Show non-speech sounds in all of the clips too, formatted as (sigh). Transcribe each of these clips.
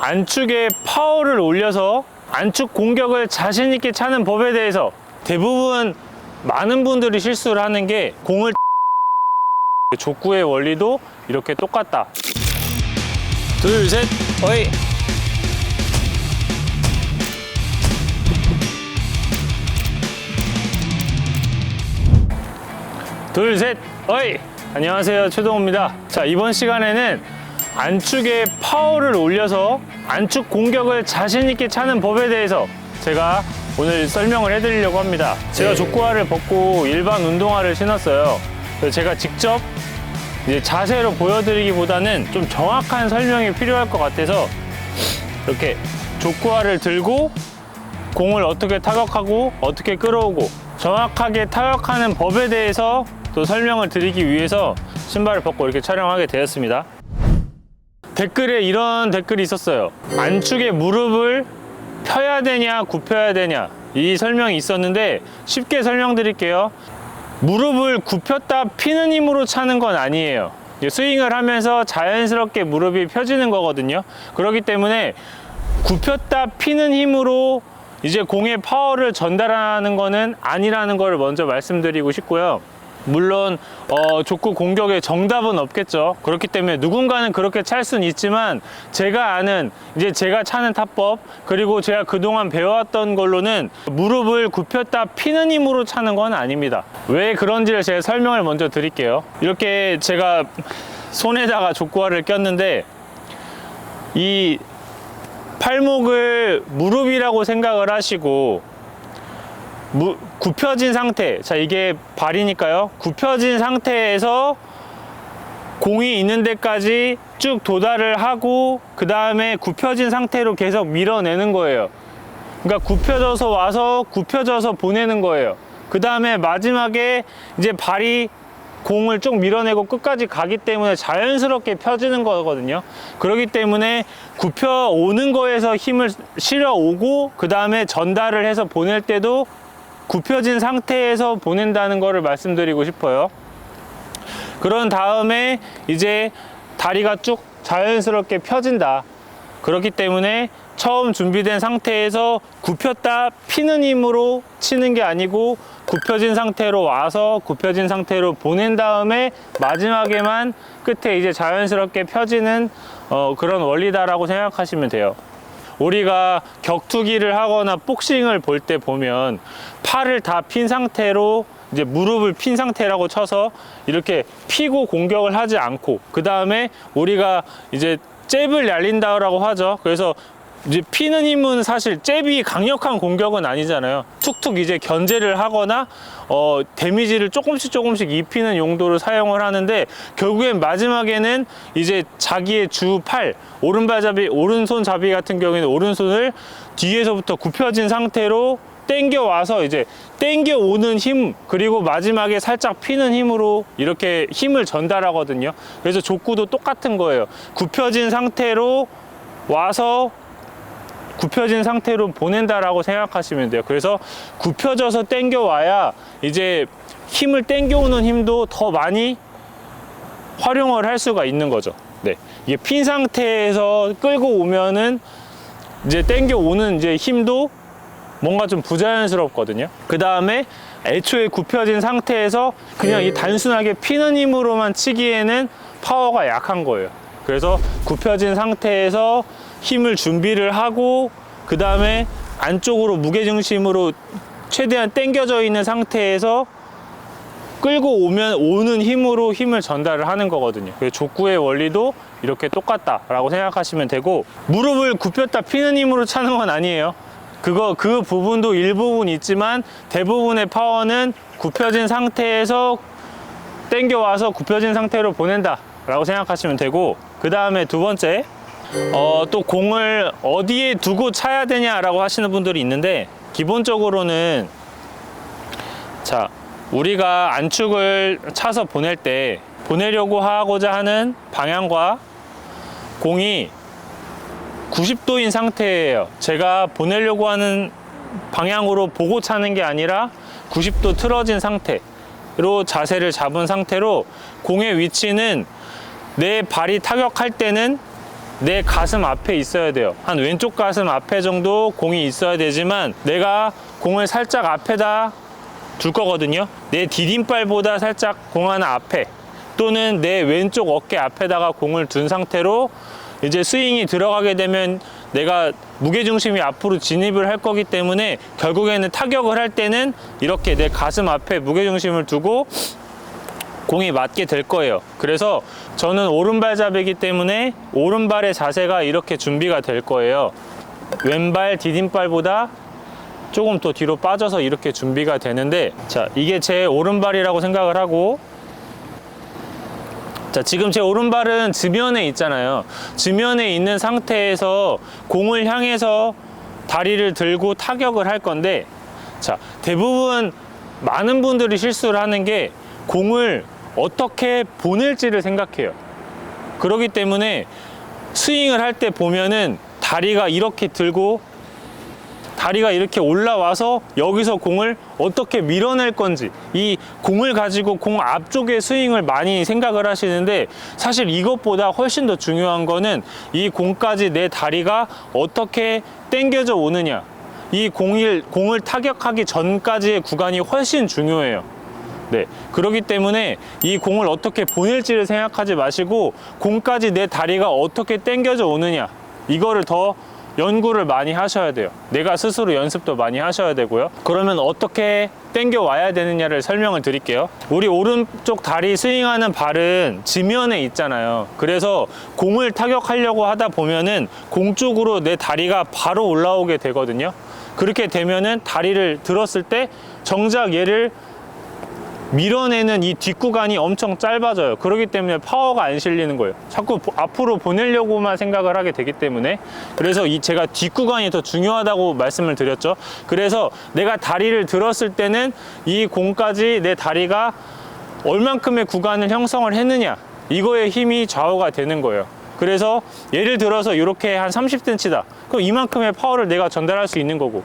안축에 파워를 올려서 안축 공격을 자신 있게 차는 법에 대해서 대부분 많은 분들이 실수를 하는 게 공을 (laughs) 족구의 원리도 이렇게 똑같다. 둘, 셋, 어이. 둘, 셋, 어이! 안녕하세요. 최동호입니다. 자, 이번 시간에는 안축에 파워를 올려서 안축 공격을 자신있게 차는 법에 대해서 제가 오늘 설명을 해드리려고 합니다. 제가 네. 족구화를 벗고 일반 운동화를 신었어요. 그래서 제가 직접 이제 자세로 보여드리기보다는 좀 정확한 설명이 필요할 것 같아서 이렇게 족구화를 들고 공을 어떻게 타격하고 어떻게 끌어오고 정확하게 타격하는 법에 대해서 또 설명을 드리기 위해서 신발을 벗고 이렇게 촬영하게 되었습니다. 댓글에 이런 댓글이 있었어요. 안축에 무릎을 펴야 되냐 굽혀야 되냐 이 설명이 있었는데 쉽게 설명드릴게요. 무릎을 굽혔다 피는 힘으로 차는 건 아니에요. 스윙을 하면서 자연스럽게 무릎이 펴지는 거거든요. 그렇기 때문에 굽혔다 피는 힘으로 이제 공의 파워를 전달하는 거는 아니라는 걸 먼저 말씀드리고 싶고요. 물론 어, 족구 공격에 정답은 없겠죠. 그렇기 때문에 누군가는 그렇게 찰 수는 있지만 제가 아는 이제 제가 차는 타법 그리고 제가 그동안 배워왔던 걸로는 무릎을 굽혔다 피는 힘으로 차는 건 아닙니다. 왜 그런지를 제가 설명을 먼저 드릴게요. 이렇게 제가 손에다가 족구화를 꼈는데 이 팔목을 무릎이라고 생각을 하시고 무- 굽혀진 상태. 자 이게 발이니까요. 굽혀진 상태에서 공이 있는 데까지 쭉 도달을 하고 그 다음에 굽혀진 상태로 계속 밀어내는 거예요. 그러니까 굽혀져서 와서 굽혀져서 보내는 거예요. 그 다음에 마지막에 이제 발이 공을 쭉 밀어내고 끝까지 가기 때문에 자연스럽게 펴지는 거거든요. 그렇기 때문에 굽혀 오는 거에서 힘을 실어 오고 그 다음에 전달을 해서 보낼 때도 굽혀진 상태에서 보낸다는 거를 말씀드리고 싶어요. 그런 다음에 이제 다리가 쭉 자연스럽게 펴진다. 그렇기 때문에 처음 준비된 상태에서 굽혔다 피는 힘으로 치는 게 아니고 굽혀진 상태로 와서 굽혀진 상태로 보낸 다음에 마지막에만 끝에 이제 자연스럽게 펴지는 어, 그런 원리다라고 생각하시면 돼요. 우리가 격투기를 하거나 복싱을 볼 때 보면 팔을 다 핀 상태로 이제 무릎을 핀 상태라고 쳐서 이렇게 피고 공격을 하지 않고 그 다음에 우리가 이제 잽을 날린다라고 하죠. 그래서 이제 피는 힘은 사실 잽이 강력한 공격은 아니잖아요. 툭툭 이제 견제를 하거나 어 데미지를 조금씩 조금씩 입히는 용도로 사용을 하는데 결국엔 마지막에는 이제 자기의 주 팔 오른발잡이 오른손 잡이 같은 경우에는 오른손을 뒤에서부터 굽혀진 상태로 땡겨 와서 이제 땡겨 오는 힘 그리고 마지막에 살짝 피는 힘으로 이렇게 힘을 전달하거든요. 그래서 족구도 똑같은 거예요. 굽혀진 상태로 와서 굽혀진 상태로 보낸다라고 생각하시면 돼요. 그래서 굽혀져서 땡겨 와야 이제 힘을 땡겨 오는 힘도 더 많이 활용을 할 수가 있는 거죠. 네. 이게 핀 상태에서 끌고 오면은 이제 땡겨 오는 이제 힘도 뭔가 좀 부자연스럽거든요. 그 다음에 애초에 굽혀진 상태에서 그냥 이 단순하게 피는 힘으로만 치기에는 파워가 약한 거예요. 그래서 굽혀진 상태에서 힘을 준비를 하고 그 다음에 안쪽으로 무게중심으로 최대한 당겨져 있는 상태에서 끌고 오면 오는 힘으로 힘을 전달을 하는 거거든요. 그래서 족구의 원리도 이렇게 똑같다라고 생각하시면 되고 무릎을 굽혔다 피는 힘으로 차는 건 아니에요. 그거 그 부분도 일부분 있지만 대부분의 파워는 굽혀진 상태에서 땡겨 와서 굽혀진 상태로 보낸다라고 생각하시면 되고 그 다음에 두 번째 어, 또 공을 어디에 두고 차야 되냐라고 하시는 분들이 있는데 기본적으로는 자 우리가 안축을 차서 보낼 때 보내려고 하고자 하는 방향과 공이 90도인 상태예요. 제가 보내려고 하는 방향으로 보고 차는 게 아니라 90도 틀어진 상태로 자세를 잡은 상태로 공의 위치는 내 발이 타격할 때는 내 가슴 앞에 있어야 돼요. 한 왼쪽 가슴 앞에 정도 공이 있어야 되지만 내가 공을 살짝 앞에다 둘 거거든요. 내 디딤발보다 살짝 공 하나 앞에 또는 내 왼쪽 어깨 앞에다가 공을 둔 상태로 이제 스윙이 들어가게 되면 내가 무게중심이 앞으로 진입을 할 거기 때문에 결국에는 타격을 할 때는 이렇게 내 가슴 앞에 무게중심을 두고 공이 맞게 될 거예요. 그래서 저는 오른발 잡이기 때문에 오른발의 자세가 이렇게 준비가 될 거예요. 왼발 디딤발보다 조금 더 뒤로 빠져서 이렇게 준비가 되는데 자 이게 제 오른발이라고 생각을 하고 자 지금 제 오른발은 지면에 있잖아요 지면에 있는 상태에서 공을 향해서 다리를 들고 타격을 할 건데 자 대부분 많은 분들이 실수를 하는 게 공을 어떻게 보낼지를 생각해요 그렇기 때문에 스윙을 할 때 보면은 다리가 이렇게 들고 다리가 이렇게 올라와서 여기서 공을 어떻게 밀어낼 건지 이 공을 가지고 공 앞쪽에 스윙을 많이 생각을 하시는데 사실 이것보다 훨씬 더 중요한 거는 이 공까지 내 다리가 어떻게 당겨져 오느냐 이 공을 공을 타격하기 전까지의 구간이 훨씬 중요해요. 네. 그렇기 때문에 이 공을 어떻게 보낼지를 생각하지 마시고 공까지 내 다리가 어떻게 당겨져 오느냐 이거를 더 연구를 많이 하셔야 돼요. 내가 스스로 연습도 많이 하셔야 되고요. 그러면 어떻게 당겨 와야 되느냐를 설명을 드릴게요. 우리 오른쪽 다리 스윙하는 발은 지면에 있잖아요. 그래서 공을 타격하려고 하다 보면은 공 쪽으로 내 다리가 바로 올라오게 되거든요. 그렇게 되면은 다리를 들었을 때 정작 얘를 밀어내는 이 뒷구간이 엄청 짧아져요. 그렇기 때문에 파워가 안 실리는 거예요. 자꾸 보- 앞으로 보내려고만 생각을 하게 되기 때문에 그래서 이 제가 뒷구간이 더 중요하다고 말씀을 드렸죠. 그래서 내가 다리를 들었을 때는 이 공까지 내 다리가 얼만큼의 구간을 형성을 했느냐 이거에 힘이 좌우가 되는 거예요. 그래서 예를 들어서 이렇게 한 30cm다. 그럼 이만큼의 파워를 내가 전달할 수 있는 거고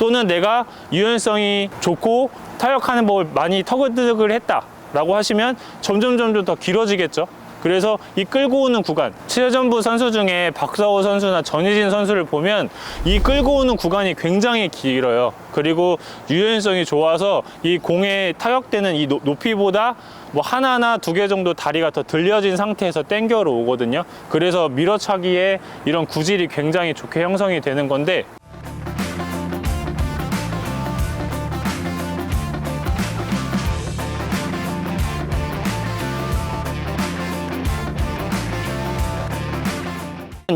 또는 내가 유연성이 좋고 타격하는 법을 많이 터득을 했다 라고 하시면 점점 점점 더 길어지겠죠. 그래서 이 끌고 오는 구간 최전부 선수 중에 박서호 선수나 전희진 선수를 보면 이 끌고 오는 구간이 굉장히 길어요. 그리고 유연성이 좋아서 이 공에 타격되는 이 노- 높이보다 뭐 하나나 두 개 정도 다리가 더 들려진 상태에서 땡겨로 오거든요. 그래서 밀어차기에 이런 구질이 굉장히 좋게 형성이 되는 건데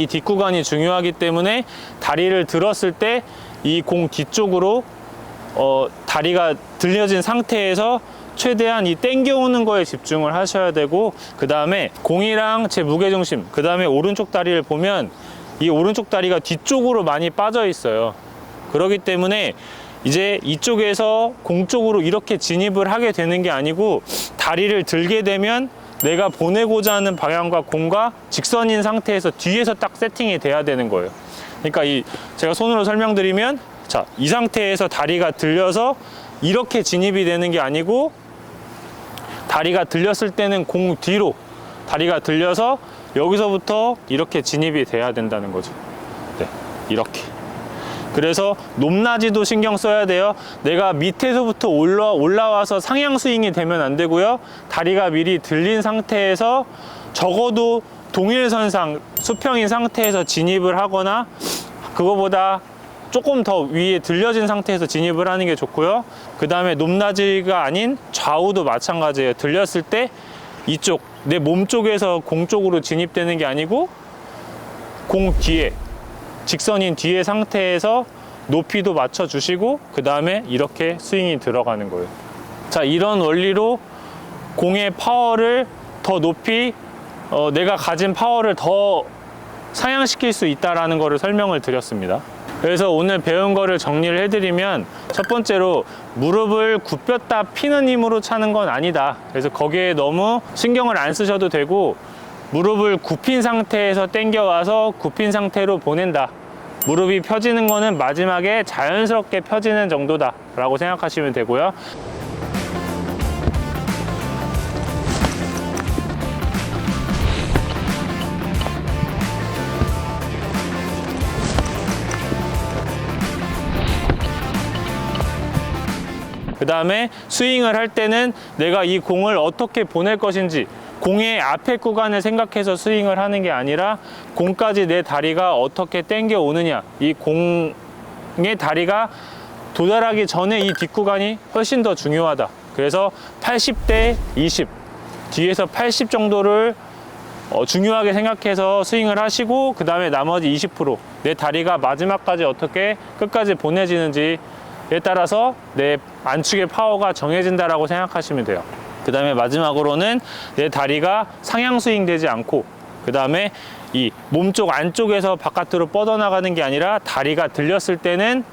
이 뒷구간이 중요하기 때문에 다리를 들었을 때 이 공 뒤쪽으로 어, 다리가 들려진 상태에서 최대한 이 땡겨오는 거에 집중을 하셔야 되고 그 다음에 공이랑 제 무게중심 그 다음에 오른쪽 다리를 보면 이 오른쪽 다리가 뒤쪽으로 많이 빠져 있어요. 그렇기 때문에 이제 이쪽에서 공 쪽으로 이렇게 진입을 하게 되는 게 아니고 다리를 들게 되면 내가 보내고자 하는 방향과 공과 직선인 상태에서 뒤에서 딱 세팅이 돼야 되는 거예요. 그러니까 이 제가 손으로 설명드리면 자, 이 상태에서 다리가 들려서 이렇게 진입이 되는 게 아니고 다리가 들렸을 때는 공 뒤로 다리가 들려서 여기서부터 이렇게 진입이 돼야 된다는 거죠. 네, 이렇게. 그래서 높낮이도 신경 써야 돼요. 내가 밑에서부터 올라, 올라와서 상향 스윙이 되면 안 되고요. 다리가 미리 들린 상태에서 적어도 동일선상 수평인 상태에서 진입을 하거나 그거보다 조금 더 위에 들려진 상태에서 진입을 하는 게 좋고요. 그 다음에 높낮이가 아닌 좌우도 마찬가지예요. 들렸을 때 이쪽 내 몸 쪽에서 공 쪽으로 진입되는 게 아니고 공 뒤에 직선인 뒤의 상태에서 높이도 맞춰 주시고 그 다음에 이렇게 스윙이 들어가는 거예요. 자 이런 원리로 공의 파워를 더 높이 어, 내가 가진 파워를 더 상향시킬 수 있다라는 거를 설명을 드렸습니다. 그래서 오늘 배운 거를 정리를 해드리면 첫 번째로 무릎을 굽혔다 피는 힘으로 차는 건 아니다. 그래서 거기에 너무 신경을 안 쓰셔도 되고 무릎을 굽힌 상태에서 당겨와서 굽힌 상태로 보낸다. 무릎이 펴지는 거는 마지막에 자연스럽게 펴지는 정도다 라고 생각하시면 되고요. 그 다음에 스윙을 할 때는 내가 이 공을 어떻게 보낼 것인지 공의 앞에 구간을 생각해서 스윙을 하는 게 아니라 공까지 내 다리가 어떻게 당겨 오느냐 이 공의 다리가 도달하기 전에 이 뒷구간이 훨씬 더 중요하다. 그래서 80대 20 뒤에서 80 정도를 어, 중요하게 생각해서 스윙을 하시고 그 다음에 나머지 20%내 다리가 마지막까지 어떻게 끝까지 보내지는지에 따라서 내 안축의 파워가 정해진다라고 생각하시면 돼요. 그 다음에 마지막으로는 내 다리가 상향 스윙 되지 않고 그 다음에 이 몸쪽 안쪽에서 바깥으로 뻗어나가는 게 아니라 다리가 들렸을 때는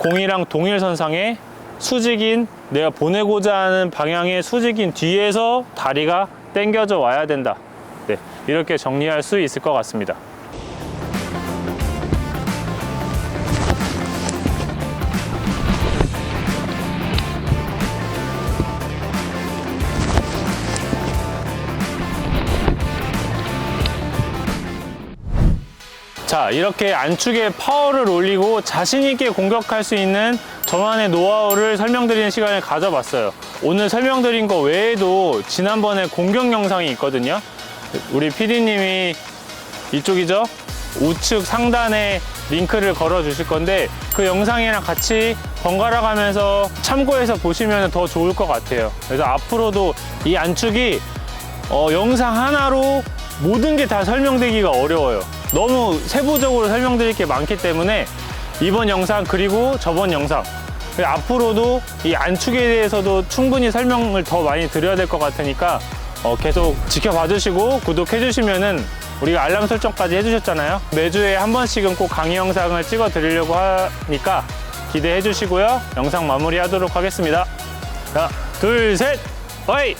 공이랑 동일선상에 수직인 내가 보내고자 하는 방향의 수직인 뒤에서 다리가 당겨져 와야 된다. 네, 이렇게 정리할 수 있을 것 같습니다. 자, 이렇게 안축의 파워를 올리고 자신있게 공격할 수 있는 저만의 노하우를 설명드리는 시간을 가져봤어요. 오늘 설명드린 거 외에도 지난번에 공격 영상이 있거든요. 우리 PD님이 이쪽이죠? 우측 상단에 링크를 걸어 주실 건데 그 영상이랑 같이 번갈아 가면서 참고해서 보시면 더 좋을 것 같아요. 그래서 앞으로도 이 안축이 어, 영상 하나로 모든 게 다 설명되기가 어려워요. 너무 세부적으로 설명드릴 게 많기 때문에 이번 영상 그리고 저번 영상 앞으로도 이 안축에 대해서도 충분히 설명을 더 많이 드려야 될 것 같으니까 어, 계속 지켜봐 주시고 구독해 주시면은 우리가 알람 설정까지 해주셨잖아요. 매주에 한 번씩은 꼭 강의 영상을 찍어 드리려고 하니까 기대해 주시고요. 영상 마무리 하도록 하겠습니다. 자, 둘, 셋, 어이!